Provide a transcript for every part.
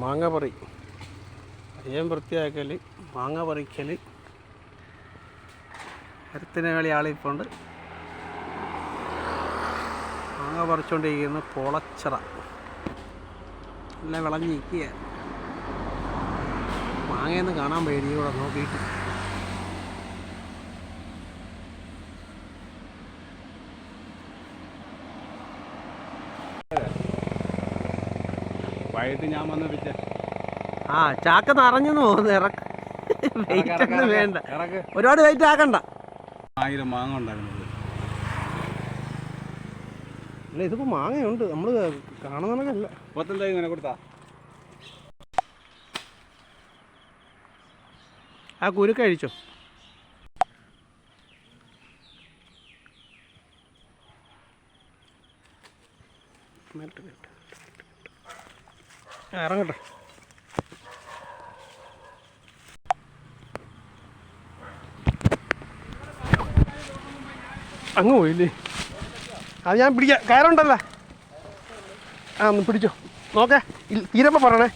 മാങ്ങ പറി അയ്യം വൃത്തിയാക്കൽ മാങ്ങ പറിക്കൽ കരുത്തിന് കളി ആളിപ്പോണ്ട്. മാങ്ങ പറിച്ചുകൊണ്ടിരിക്കുന്ന കുളച്ചിറ എല്ലാം വിളഞ്ഞിരിക്കുക മാങ്ങയൊന്നും കാണാൻ പേടി ഇവിടെ നോക്കിയിട്ട്. വൈകിട്ട് ഞാൻ വന്ന് ആ ചാക്ക നിറഞ്ഞു പോകുന്നു ഇറക്ക് വെയിറ്റ് ഒന്നും വേണ്ട. ഒരുപാട് വെയിറ്റ് ആക്കണ്ട. ആയിരം മാങ്ങ ഉണ്ടായിരുന്നു. അല്ല ഇതിപ്പോ മാങ്ങയുണ്ട്. നമ്മൾ കാണുന്നതല്ല. മുപ്പത്തഞ്ചായി ഇങ്ങനെ കൊടുത്താ. ആ കുരുക്ക് കഴിച്ചോ? മെൽറ്റ് കേട്ടോ. ഇറങ്ങട്ടെ. അങ്ങ് പോയില്ലേ? അത് ഞാൻ പിടിക്കാം. കയറുണ്ടല്ലോ. ആ ഒന്ന് പിടിച്ചോ. നോക്കേ. തീരുമ്പോ പറയണേ.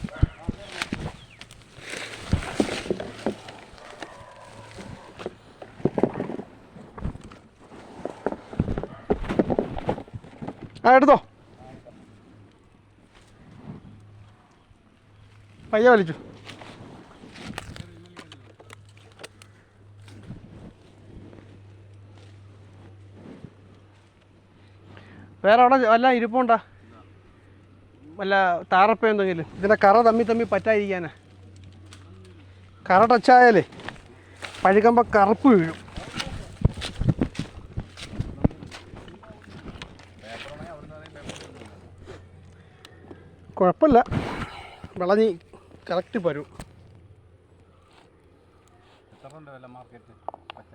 ആ എടുത്തോ. പയ്യ വലിച്ചു. വേറെ അവിടെ വല്ല ഇരിപ്പുണ്ടാ വല്ല താറപ്പ എന്തെങ്കിലും? ഇതിന്റെ കറ തമ്മി തമ്മി പറ്റാതിരിക്കാനാ. കറ ടച്ചായാലേ പഴുക്കുമ്പോൾ കറുപ്പ് വീഴും. കുഴപ്പമില്ല. വിളഞ്ഞി കറക്റ്റ് വരും എത്ര മാർക്കറ്റ് പച്ച.